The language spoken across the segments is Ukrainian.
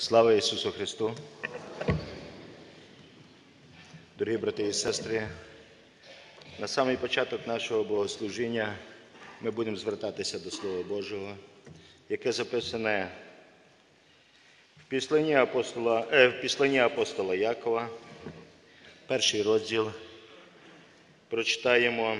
Слава Ісусу Христу! Дорогі брати і сестри, на самий початок нашого богослужіння ми будемо звертатися до Слова Божого, яке записане в післанні апостола, е, в післанні апостола Якова, перший розділ. Прочитаємо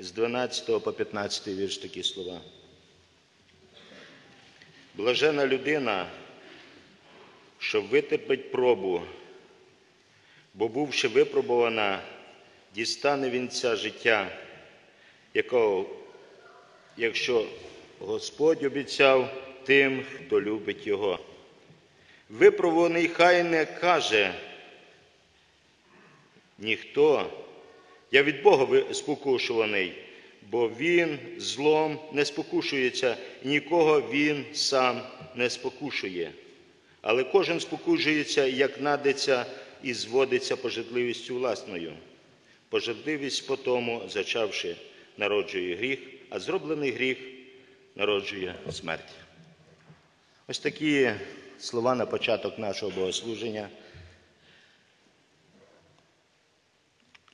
з 12 по 15 вірш такі слова. Блажена людина, що витерпить пробу, бо бувши випробувана, дістане вінця життя, якого, якщо Господь обіцяв тим, хто любить Його. Випробуваний хай не каже, ніхто, я від Бога спокушуваний, бо Він злом не спокушується, і нікого Він сам не спокушує. Але кожен спокушується, як надиться, і зводиться пожадливістю власною. Пожадливість по тому, зачавши, народжує гріх, а зроблений гріх народжує смерть. Ось такі слова на початок нашого богослуження.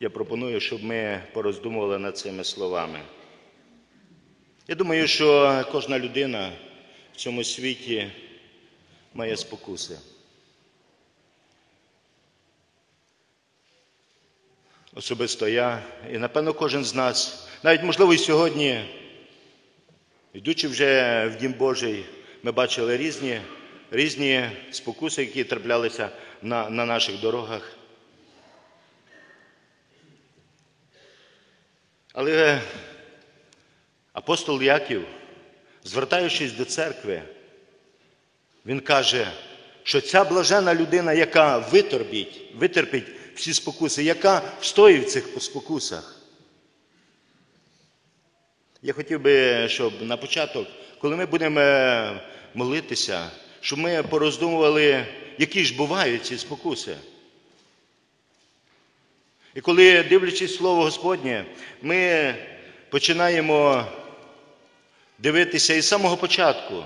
Я пропоную, щоб ми пороздумували над цими словами. Я думаю, що кожна людина в цьому світі має спокуси. Особисто я, і напевно кожен з нас, навіть можливо і сьогодні, йдучи вже в Дім Божий, ми бачили різні, різні спокуси, які траплялися на, на наших дорогах. Але апостол Яків, звертаючись до церкви, він каже, що ця блажена людина, яка витерпить, витерпить всі спокуси, яка встоїть в цих спокусах. Я хотів би, щоб на початок, коли ми будемо е, молитися, щоб ми пороздумували, які ж бувають ці спокуси. І коли, дивлячись Слово Господнє, ми починаємо дивитися із самого початку,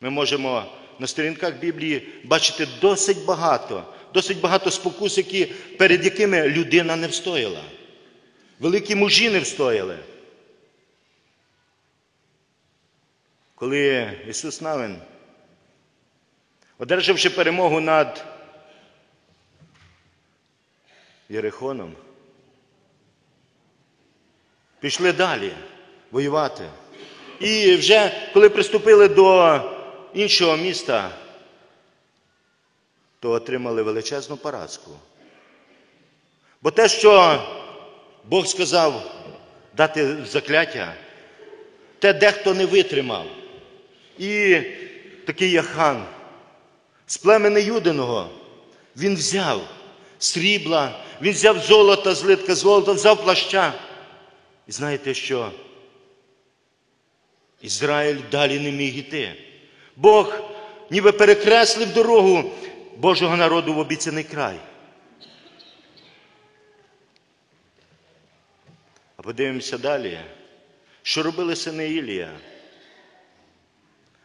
ми можемо на сторінках Біблії бачити досить багато, досить багато спокус, які, перед якими людина не встояла. Великі мужі не встояли. Коли Ісус Навин, одержавши перемогу над Єрихоном, пішли далі воювати. І вже коли приступили до іншого міста, то отримали величезну поразку. Бо те, що Бог сказав дати закляття, те дехто не витримав. І такий Яхан з племени Юдиного він взяв срібла, він взяв золото, злитка золота, взяв плаща. І знаєте що? Ізраїль далі не міг іти. Бог ніби перекреслив дорогу Божого народу в обіцяний край. А подивимося далі, що робили сини Ілія.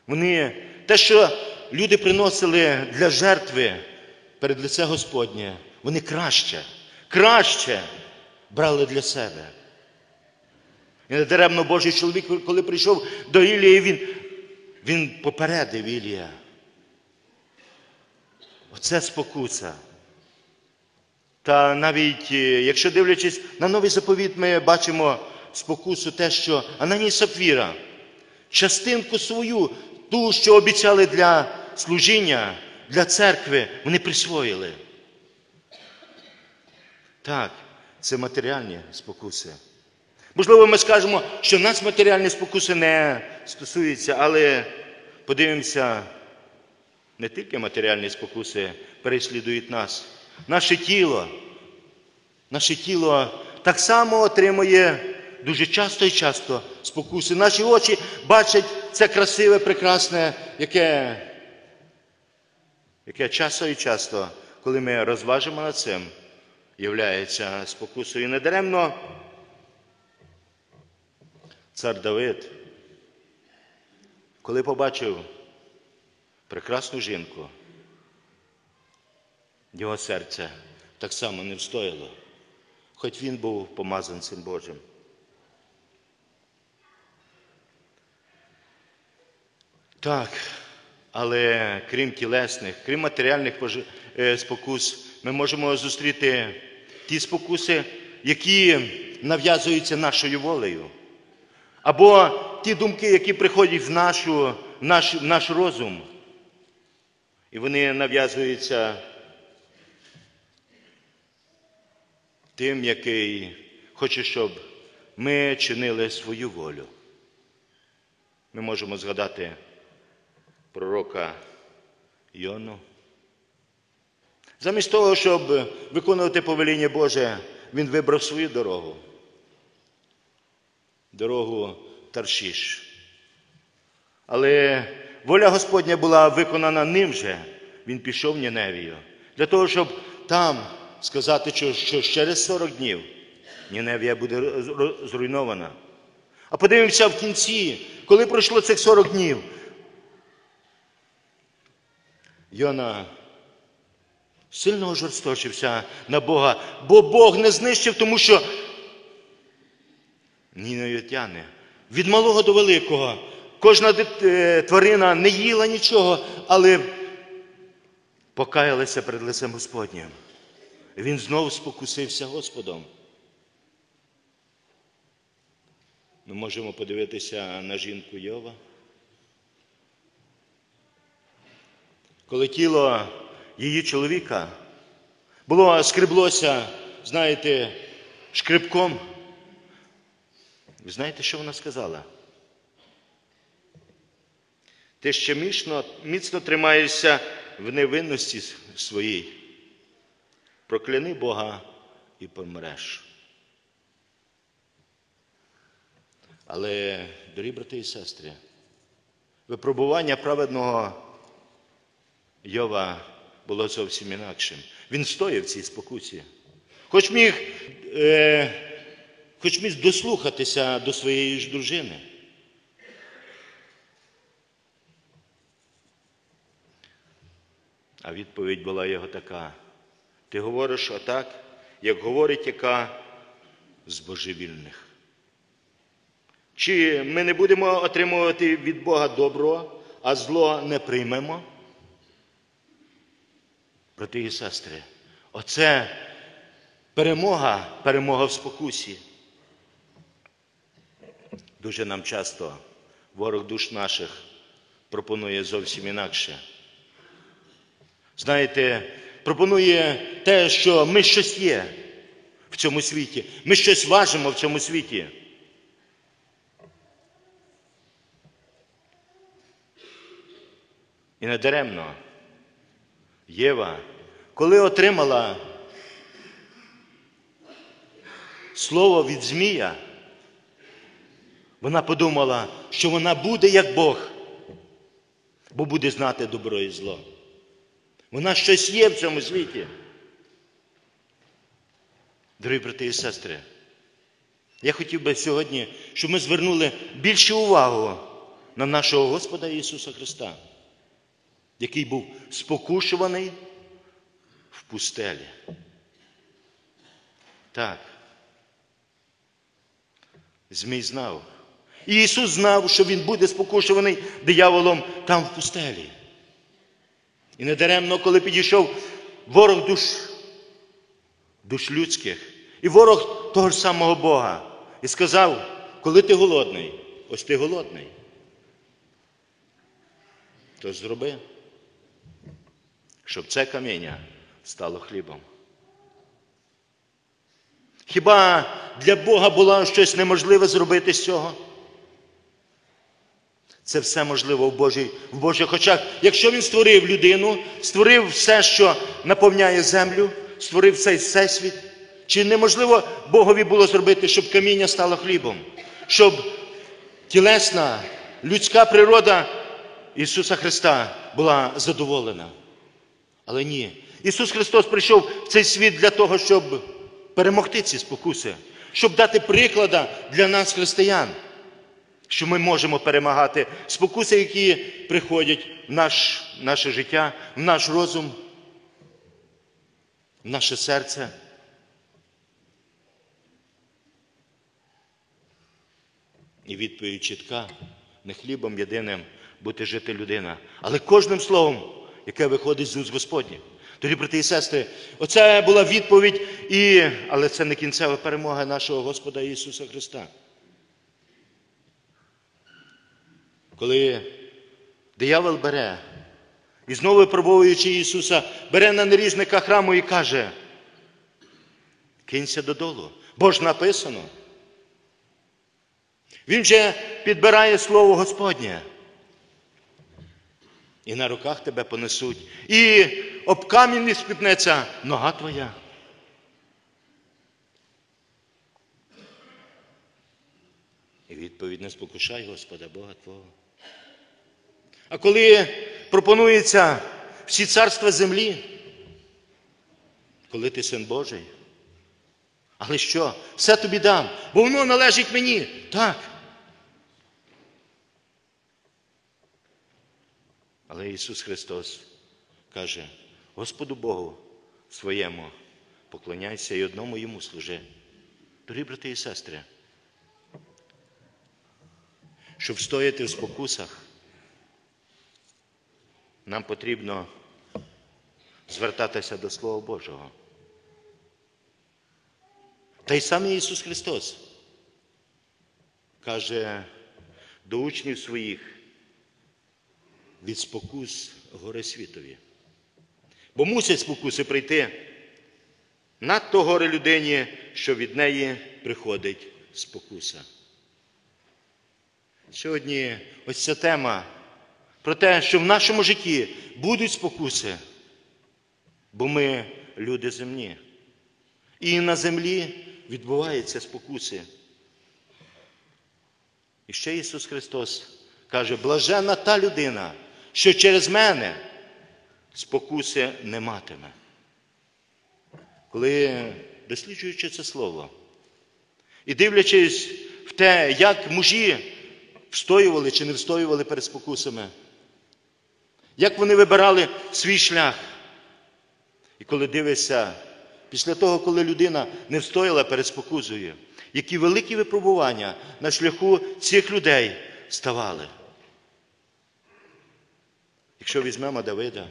Вони те, що люди приносили для жертви перед лице Господнє, вони краще, краще брали для себе. І недаремно Божий чоловік, коли прийшов до Ілії, він, він попередив Ілія. Оце спокуса. Та навіть, е, якщо дивлячись на новий заповіт, ми бачимо спокусу те, що Ананій Сапфіра, частинку свою, ту, що обіцяли для служіння, для церкви, вони присвоїли. Так, це матеріальні спокуси. Можливо, ми скажемо, що нас матеріальні спокуси не стосуються, але подивимося, не тільки матеріальні спокуси переслідують нас. Наше тіло, наше тіло так само отримує дуже часто і часто спокуси. Наші очі бачать це красиве, прекрасне, яке, яке часто і часто, коли ми розважимо над цим, являється спокусою. Недаремно цар Давид, коли побачив прекрасну жінку. Його серце так само не встояло, хоч він був помазанцем Божим. Так, але крім тілесних, крім матеріальних е, спокус, ми можемо зустріти ті спокуси, які нав'язуються нашою волею. Або ті думки, які приходять в, нашу, наш, наш розум, і вони нав'язуються тим, який хоче, щоб ми чинили свою волю. Ми можемо згадати пророка Йону. Замість того, щоб виконувати повеління Боже, він вибрав свою дорогу. Дорогу Таршіш. Але воля Господня була виконана ним же. Він пішов Ніневію. Для того, щоб там сказати, що, що через 40 днів Ніневія буде зруйнована. А подивимося в кінці, коли пройшло цих 40 днів. Йона сильно ожорсточився на Бога, бо Бог не знищив, тому що ніневітяни від малого до великого. Кожна е, тварина не їла нічого, але покаялася перед лицем Господнім. Він знову спокусився Господом. Ми можемо подивитися на жінку Йова. Коли тіло її чоловіка було скреблося, знаєте, шкребком, ви знаєте, що вона сказала? Ти ще міцно, міцно тримаєшся в невинності своїй. Прокляни Бога і помреш. Але, дорогі брати і сестри, випробування праведного Йова було зовсім інакшим. Він стояв в цій спокусі. Хоч міг, е, хоч міг дослухатися до своєї ж дружини. А відповідь була його така: ти говориш отак, як говорить яка з божевільних. Чи ми не будемо отримувати від Бога добро, а зло не приймемо? Брати і сестри, оце перемога, перемога в спокусі. Дуже нам часто ворог душ наших пропонує зовсім інакше. Знаєте, пропонує те, що ми щось є в цьому світі, ми щось важимо в цьому світі. І не даремно Єва, коли отримала слово від Змія, вона подумала, що вона буде як Бог, бо буде знати добро і зло. Вона щось є в цьому світі. Дорогі брати і сестри, я хотів би сьогодні, щоб ми звернули більше увагу на нашого Господа Ісуса Христа, який був спокушуваний в пустелі. Так. Змій знав. І Ісус знав, що Він буде спокушуваний дияволом там в пустелі. І недаремно, коли підійшов ворог душ, душ людських, і ворог того ж самого Бога, і сказав, коли ти голодний, ось ти голодний, то зроби, щоб це каміння стало хлібом. Хіба для Бога було щось неможливе зробити з цього? Це все можливо в, Божій, в Божих очах. Якщо він створив людину, створив все, що наповняє землю, створив цей всесвіт, чи неможливо Богові було зробити, щоб каміння стало хлібом, щоб тілесна, людська природа Ісуса Христа була задоволена? Але ні. Ісус Христос прийшов в цей світ для того, щоб перемогти ці спокуси, щоб дати приклада для нас, християн що ми можемо перемагати спокуси, які приходять в наш, наше життя, в наш розум, в наше серце. І відповідь чітка, не хлібом єдиним бути жити людина, але кожним словом, яке виходить з уст Господніх. Тоді, брати і сестри, оце була відповідь, і... але це не кінцева перемога нашого Господа Ісуса Христа. Коли диявол бере і знову випробовуючи Ісуса, бере на наріжника храму і каже, кинься додолу, бо ж написано. Він же підбирає Слово Господнє. І на руках тебе понесуть. І об камінь не спітнеться нога твоя. І відповідь не спокушай Господа Бога Твого. А коли пропонується всі царства землі, коли ти син Божий, але що? Все тобі дам, бо воно належить мені. Так. Але Ісус Христос каже, Господу Богу своєму поклоняйся і одному йому служи. Дорогі брати і сестри, щоб встояти в спокусах, нам потрібно звертатися до Слова Божого. Та й сам Ісус Христос каже до учнів своїх від спокус горе світові. Бо мусять спокуси прийти надто горе людині, що від неї приходить спокуса. Сьогодні ось ця тема про те, що в нашому житті будуть спокуси, бо ми люди земні. І на землі відбуваються спокуси. І ще Ісус Христос каже, блажена та людина, що через мене спокуси не матиме. Коли досліджуючи це слово і дивлячись в те, як мужі встоювали чи не встоювали перед спокусами, як вони вибирали свій шлях. І коли дивишся, після того, коли людина не встояла перед спокусою, які великі випробування на шляху цих людей ставали. Якщо візьмемо Давида,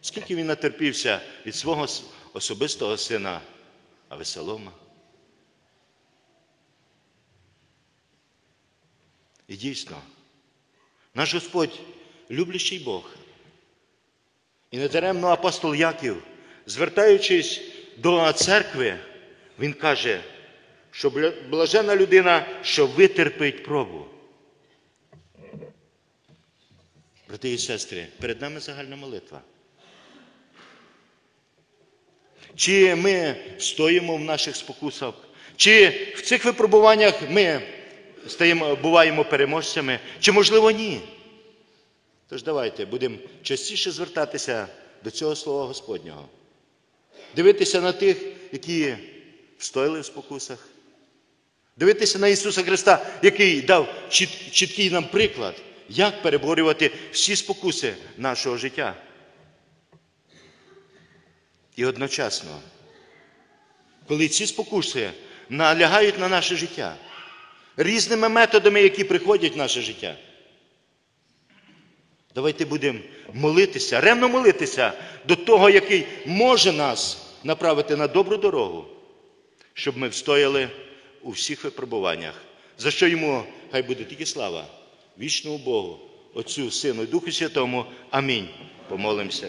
скільки він натерпівся від свого особистого сина Авесолома. І дійсно, наш Господь люблячий Бог. І недаремно апостол Яків, звертаючись до церкви, він каже, що блажена людина, що витерпить пробу. Брати і сестри, перед нами загальна молитва. Чи ми стоїмо в наших спокусах, чи в цих випробуваннях ми стаємо, буваємо переможцями, чи, можливо, ні. Тож давайте будемо частіше звертатися до цього Слова Господнього, дивитися на тих, які встояли в спокусах, дивитися на Ісуса Христа, який дав чіт, чіткий нам приклад, як переборювати всі спокуси нашого життя. І одночасно, коли ці спокуси налягають на наше життя різними методами, які приходять в наше життя, давайте будемо молитися, ревно молитися до того, який може нас направити на добру дорогу, щоб ми встояли у всіх випробуваннях, за що йому хай буде тільки слава, вічному Богу, Отцю, Сину і Духу Святому. Амінь. Помолимося.